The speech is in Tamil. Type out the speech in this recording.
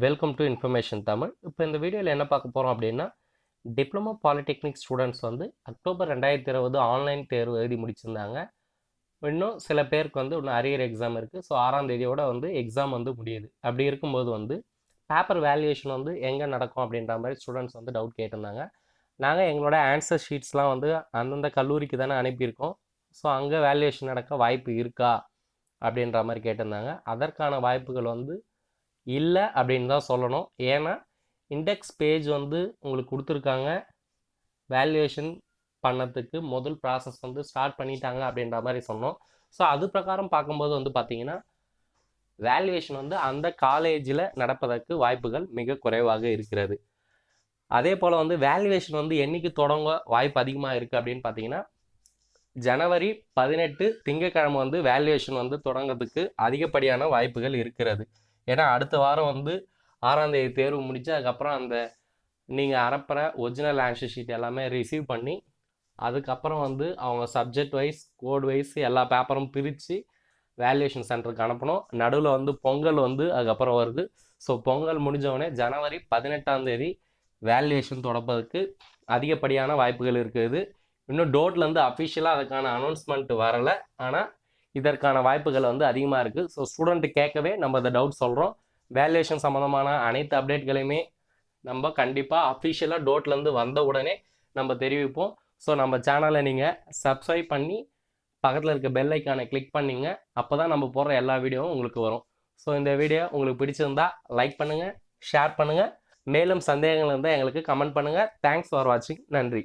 வெல்கம் டு இன்ஃபர்மேஷன் தமிழ் இப்போ இந்த வீடியோவில் என்ன பார்க்க போகிறோம் அப்படின்னா டிப்ளமோ பாலிடெக்னிக் ஸ்டூடெண்ட்ஸ் வந்து அக்டோபர் ரெண்டாயிரத்தி இருபது ஆன்லைன் தேர்வு எழுதி முடிச்சிருந்தாங்க. இன்னும் சில பேருக்கு வந்து இன்னும் அரியர் எக்ஸாம் இருக்குது ஸோ ஆறாம் தேதியோட வந்து எக்ஸாம் வந்து முடியுது. அப்படி இருக்கும்போது வந்து பேப்பர் வேல்யூவேஷன் வந்து எங்கே நடக்கும் அப்படின்ற மாதிரி ஸ்டூடெண்ட்ஸ் வந்து டவுட் கேட்டிருந்தாங்க. நாங்கள் எங்களோட ஆன்சர் ஷீட்ஸ்லாம் வந்து அந்தந்த கல்லூரிக்கு தானே அனுப்பியிருக்கோம். ஸோ அங்கே வேல்யூவேஷன் நடக்க வாய்ப்பு இருக்கா அப்படின்ற மாதிரி கேட்டிருந்தாங்க. அதற்கான வாய்ப்புகள் வந்து இல்லை அப்படின்னு தான் சொல்லணும். ஏன்னா இண்டெக்ஸ் பேஜ் வந்து உங்களுக்கு கொடுத்துருக்காங்க. வேல்யூவேஷன் பண்ணத்துக்கு முதல் ப்ராசஸ் வந்து ஸ்டார்ட் பண்ணிட்டாங்க அப்படின்ற மாதிரி சொன்னோம். ஸோ அது பிரகாரம் பார்க்கும்போது வந்து பார்த்தீங்கன்னா வேல்யூவேஷன் வந்து அந்த காலேஜில் நடப்பதற்கு வாய்ப்புகள் மிக குறைவாக இருக்கிறது. அதே போல் வந்து வேல்யூவேஷன் வந்து என்னைக்கு தொடங்க வாய்ப்பு அதிகமாக இருக்குது அப்படின்னு பார்த்தீங்கன்னா ஜனவரி பதினெட்டு திங்கக்கிழமை வந்து வேல்யூவேஷன் வந்து தொடங்கிறதுக்கு அதிகப்படியான வாய்ப்புகள் இருக்கிறது. ஏன்னா அடுத்த வாரம் வந்து ஆறாம் தேதி தேர்வு முடிச்சு அதுக்கப்புறம் அந்த நீங்கள் அனுப்புற ஒரிஜினல் ஆன்சர் ஷீட் எல்லாமே ரிசீவ் பண்ணி அதுக்கப்புறம் வந்து அவங்க சப்ஜெக்ட் வைஸ் கோட் வைஸ் எல்லா பேப்பரும் பிரித்து வேல்யூஷன் சென்டருக்கு அனுப்பணும். நடுவில் வந்து பொங்கல் வந்து அதுக்கப்புறம் வருது. ஸோ பொங்கல் முடிஞ்சவுடனே ஜனவரி பதினெட்டாம் தேதி வேல்யூவேஷன் தொடப்பதற்கு அதிகப்படியான வாய்ப்புகள் இருக்குது. இன்னும் டோட்லேருந்து அஃபிஷியலாக அதுக்கான அனௌன்ஸ்மெண்ட் வரலை. ஆனால் இதற்கான வாய்ப்புகள் வந்து அதிகமாக இருக்குது ஸோ ஸ்டூடெண்ட்டு கேட்கவே நம்ம இந்த டவுட் சொல்கிறோம் வேல்யூஷன் சம்மந்தமான அனைத்து அப்டேட்களையுமே நம்ம கண்டிப்பாக அஃபிஷியலாக டோட்லேருந்து வந்த உடனே நம்ம தெரிவிப்போம். ஸோ நம்ம சேனலை நீங்கள் சப்ஸ்கிரைப் பண்ணி பக்கத்தில் இருக்க பெல் ஐக்கானை கிளிக் பண்ணிங்க. அப்போ தான் நம்ம போடுற எல்லா வீடியோவும் உங்களுக்கு வரும். ஸோ இந்த வீடியோ உங்களுக்கு பிடிச்சிருந்தா லைக் பண்ணுங்கள் ஷேர் பண்ணுங்கள் மேலும் சந்தேகங்கள் இருந்தால் எங்களுக்கு கமெண்ட் பண்ணுங்கள் தேங்க்ஸ் ஃபார் வாட்சிங் நன்றி.